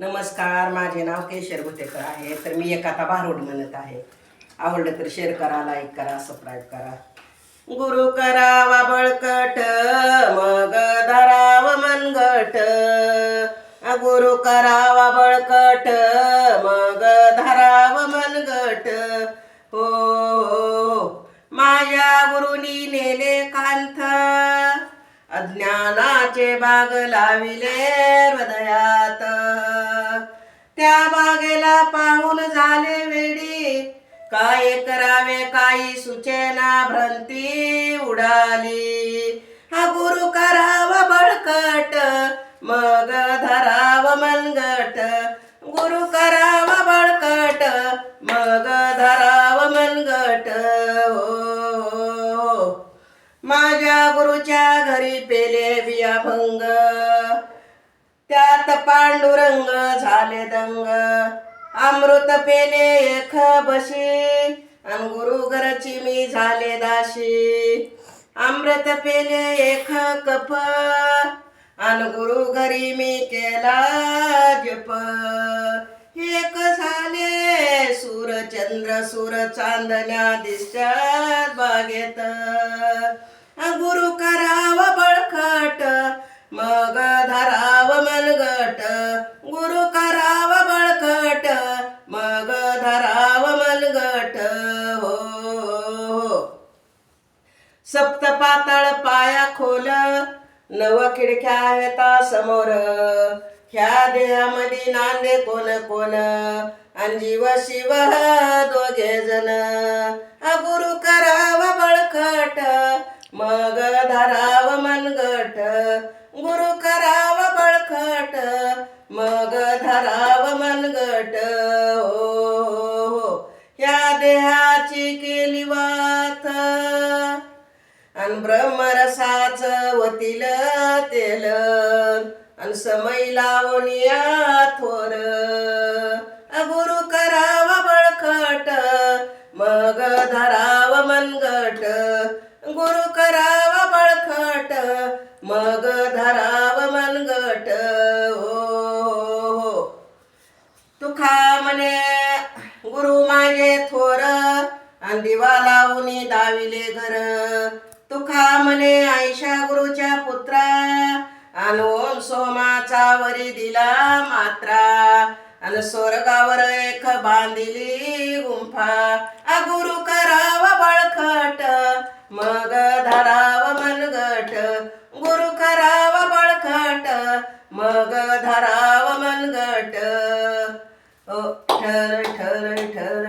नमस्कार माझे नाव केशर गुटेकर आहे. तर मी एक आता भारूड म्हणत आहे. आवडलं तर शेअर करा लाईक करा सबस्क्राईब करा. गुरु करावा बळकट मग धराव मनगट. गुरु करावा बळकट मग धराव मनगट. हो, हो हो. माझ्या गुरुनी नेले कांथ. अज्ञानाचे बाग लाविले त्या बागेला पाहून झाले वेडी. काय करावे काही सुचेना भ्रंती उडाली. हा गुरु करावा बळकट मग धराव मनगट. गुरु करावा बळकट मग धराव मनगट. हो, हो, हो माझ्या गुरुच्या घरी पेले बियाभंग त्यात पांडुरंग झाले दंग. अमृत पेले एक बशी. अन गुरु घरची मी झाले दाशी. अमृत पेले एक कप अन गुरु घरी मी केला जप. एक झाले सूर चंद्र सूर चांदण्या दिसतात बागेत. गुरु करावा बळकट. मग मनगट गुरु कराव बळकट मग धराव मलगट हो, हो, हो. सप्त पाताळ पाया खोल नव खिडक्या येता समोर. ह्या देहामध्ये नांदे कोण कोण? आणि जीव शिव दोघे जण. गुरु कराव बळकट मग धराव मनगट गुरु मनगट हो हो, हो. ह्या देहाची केली वात अन ब्रह्मरसाच वतील तेल. अन समय लावणिया थोर. गुरु करावा बळकट. मग धराव मनगट. गुरु करावा बळकट. मग धरा मनगट हो हो हो तुखा म्हणे गुरु माझे थोर दिवा लावून दाविले घर. तुखा म्हणे आयशा गुरुच्या पुत्रा आणि ओम सोमाचा वरी दिला मात्रा. अन स्वर्गावर एक बांधिली गुंफा. अगुरु करा ठर ठर ठर ठर ठर धन्यवाद